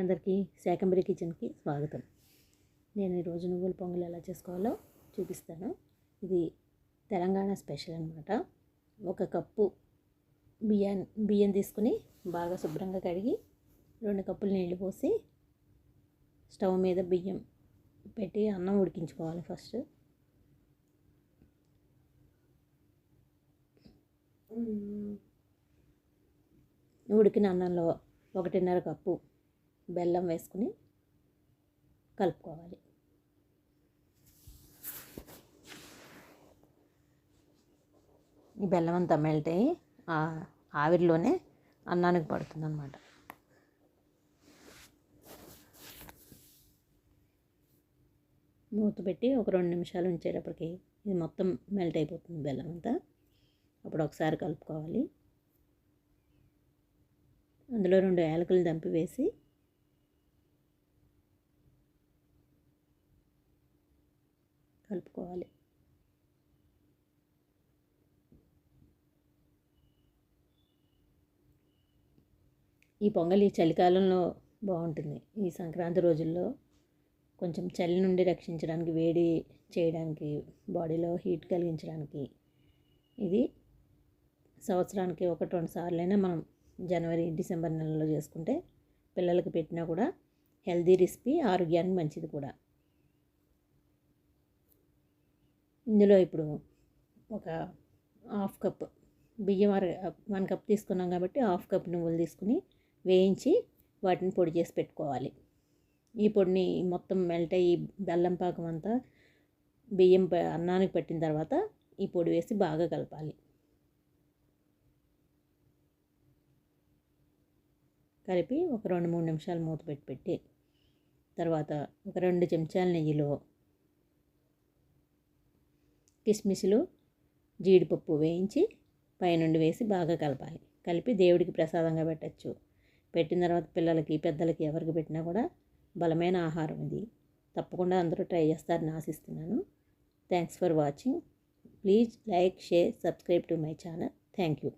అందరికీ శాకంబరి కిచెన్కి స్వాగతం. నేను ఈరోజు నువ్వుల పొంగల్ ఎలా చేసుకోవాలో చూపిస్తాను. ఇది తెలంగాణ స్పెషల్ అనమాట ఒక కప్పు బియ్యం బియ్యం తీసుకుని బాగా శుభ్రంగా కడిగి రెండు కప్పులు నీళ్ళు పోసి స్టవ్ మీద బియ్యం పెట్టి అన్నం ఉడికించుకోవాలి ఫస్ట్. ఉడికిన అన్నంలో ఒకటిన్నర కప్పు బెల్లం వేసుకుని కలుపుకోవాలి. ఈ బెల్లం అంతా మెల్ట్ అయ్యి ఆవిరిలోనే అన్నానికి పడుతుందన్నమాట. మూత పెట్టి ఒక రెండు నిమిషాలు ఉంచేటప్పటికి ఇది మొత్తం మెల్ట్ అయిపోతుంది బెల్లం అంతా. అప్పుడు ఒకసారి కలుపుకోవాలి. అందులో రెండు యాలకులు దంపి వేసి కలుపుకోవాలి. ఈ పొంగలి చలికాలంలో బాగుంటుంది. ఈ సంక్రాంతి రోజుల్లో కొంచెం చలి నుండి రక్షించడానికి వేడి చేయడానికి బాడీలో హీట్ కలిగించడానికి ఇది సంవత్సరానికి ఒకటి రెండు సార్లైనా మనం జనవరి డిసెంబర్ నెలలో చేసుకుంటే పిల్లలకి పెట్టినా కూడా హెల్దీ రెసిపీ ఆరోగ్యానికి మంచిది కూడా. ఇందులో ఇప్పుడు ఒక హాఫ్ కప్ బియ్యం అర వన్ కప్ తీసుకున్నాం కాబట్టి హాఫ్ కప్ నువ్వులు తీసుకుని వేయించి వాటిని పొడి చేసి పెట్టుకోవాలి. ఈ పొడిని మొత్తం మెల్ట్ అయ్యి బెల్లం పాకం అంతా బియ్యం అన్నానికి పెట్టిన తర్వాత ఈ పొడి వేసి బాగా కలపాలి. కలిపి ఒక రెండు మూడు నిమిషాలు మూత పెట్టి పెట్టి తర్వాత ఒక రెండు చెంచాల నెయ్యిలో కిస్మిస్లు జీడిపప్పు వేయించి పైనుండి వేసి బాగా కలపాలి. కలిపి దేవుడికి ప్రసాదంగా పెట్టచ్చు. పెట్టిన తర్వాత పిల్లలకి పెద్దలకి ఎవరికి పెట్టినా కూడా బలమైన ఆహారం ఇది. తప్పకుండా అందరూ ట్రై చేస్తారని ఆశిస్తున్నాను. Thanks for watching. Please like share subscribe to my channel. Thank you.